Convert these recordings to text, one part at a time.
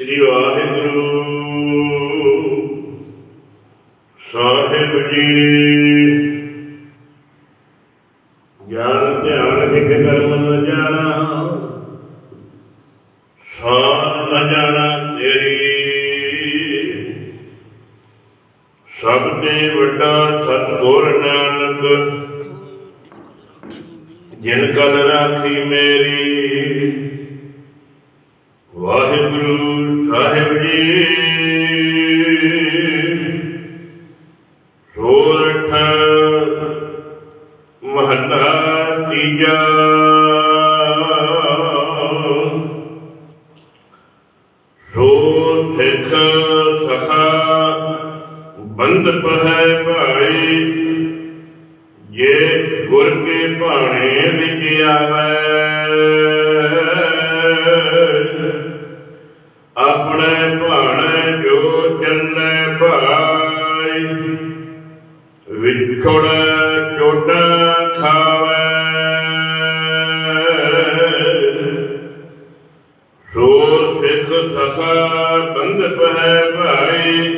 ਸ੍ਰੀ ਵਾਹਿਗੁਰੂ। ਸਾਹਿਬ ਜੀ, ਗਿਆਨ ਧਿਆਨ ਵਿਖ ਕਰਮ ਨ ਜਾਣਾ ਸਾਰ ਨ ਜਾਣਾ ਤੇਰੀ। ਸਭ ਤੇ ਵੱਡਾ ਸਤਿਗੁਰ ਨਾਨਕ, ਜਿਨ ਕਲ ਰਾਖੀ ਮੇਰੀ। ਵਾਹਿਗੁਰੂ ਸੋਰਠ ਮਹੱਲਾ ਤੀਜਾ। ਸੋ ਸਿੱਖ ਸਖਾ ਬੰਦ ਪਹਿ ਭਾਈ, ਜੇ ਗੁਰ ਕੇ ਭਾਣੇ ਵਿੱਚ ਆਵੇ ਵਿਛੜ ਚੋਟ ਖਾਵੇ ਸੋ ਸਿੱਖ ਸਖਾ ਬੰਦ ਪਹਿ ਭਾਈ,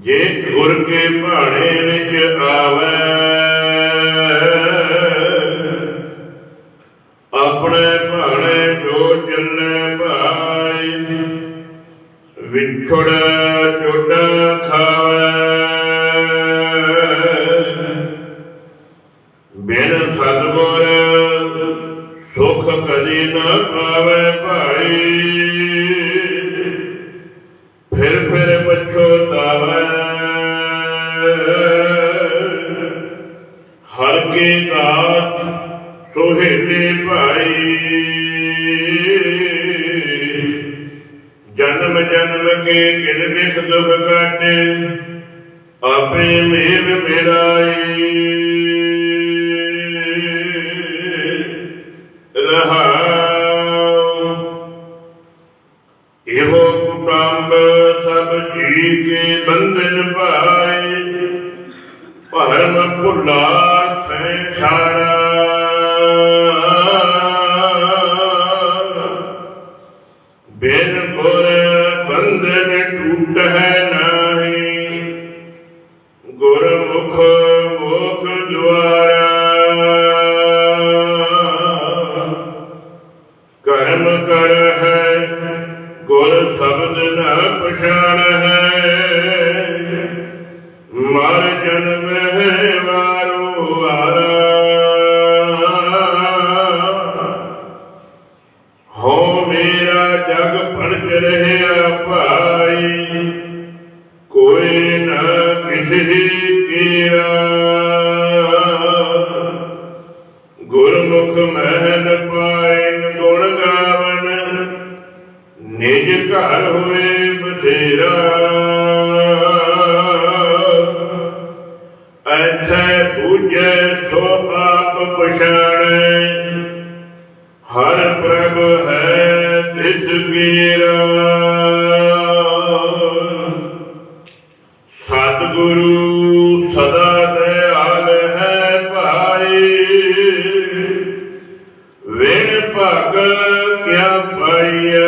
ਜੇ ਗੁਰ ਕੇ ਭਾਣੇ ਵਿੱਚ ਆਵੇ। ਕਦੀ ਨਾ ਪਾਵੇ ਭਾਈ। ਫਿਰ ਫਿਰ ਪਛੋਤਾਵੇ ਹਰ ਕੇ ਦਾਤ ਸੋਹੇਲੇ ਭਾਈ। ਜਨਮ ਜਨਮ ਕੇ ਕਿਨ ਲਿਖ ਦੁਖ ਕਾਟੇ, ਆਪੇ ਮੇਰ ਮੇਰਾਈ ਸਭ ਕੇ ਬੰਧਨ ਪਾਏ। ਭਰਮ ਭੁਲਾ ਸੰਸਾਰਾ ਬਿਨ ਗੁਰ ਬੰਧਨ ਟੂਟ ਹੈ ਨਾਹੀ। ਗੁਰਮੁਖ ਮੁਖ ਦੁਆਰਾ। ਕਰਮ ਕਰ ਹੈ ਗੁਰ ਸ਼ਬਦ ਨਾ ਪਛਾਣ। ਪਾਇਨ ਗੁਣ ਗਾਵਨ, ਨਿਜ ਘਰ ਹੋਏ ਬਸੇਰਾ ਐਥੇ ਬੂਝੈ ਸੋ ਆਪ ਪਛਾਣੈ, ਹਰ ਪ੍ਰਭ ਹੈ ਤਿਸ ਵੀਰਾ ਸਤਿਗੁਰੂ ਭਾਗ ਕਿਆ ਪਾਈਐ?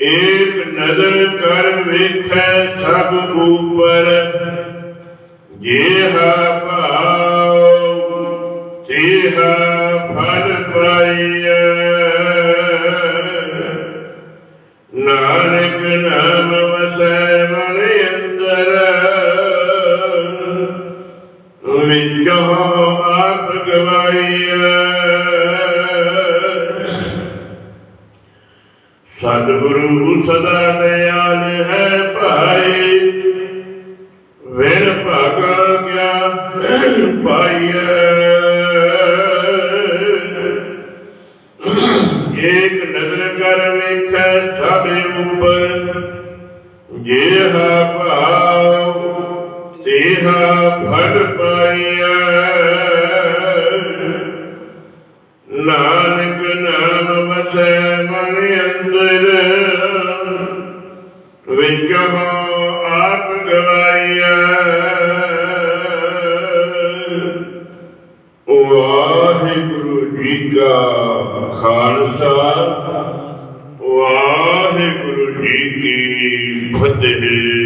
ਏਕ ਨਜ਼ਰ ਕਰ ਵੇਖੈ ਸਭ ਉਪਰ ਜੇਹਾ ਭਾਉ ਤੇਹਾ ਫਲ ਪਾਈਐ। ਵਿਚੋ ਆਪ ਗਵਾਈਐ ਸਤਿਗੁਰੂ ਸਦਾ ਦਇਆਲ ਹੈ ਭਾਈ, ਵੇਰ ਭਾਗਾ ਗਿਆ ਪਾਈਐ ਏਕ ਨਜ਼ਰ ਕਰ ਵੇਖੈ ਸਭੇ ਉਪਰ ਜੇਹਾ ਭਾਵ ਤੇਹਾ ਫਲ ਪਾਈਐ ਨਾਨਕ ਨਾਮ ਵਸੈ ਮਨ ਅੰਦਰ, ਵਿਚੋ ਆਪ ਗਵਾਈਐ ਵਾਹਿਗੁਰੂ ਜੀ ਕਾ ਖਾਲਸਾ, ਵਾਹਿਗੁਰੂ ਜੀ ਕੀ ਫਤਿਹ।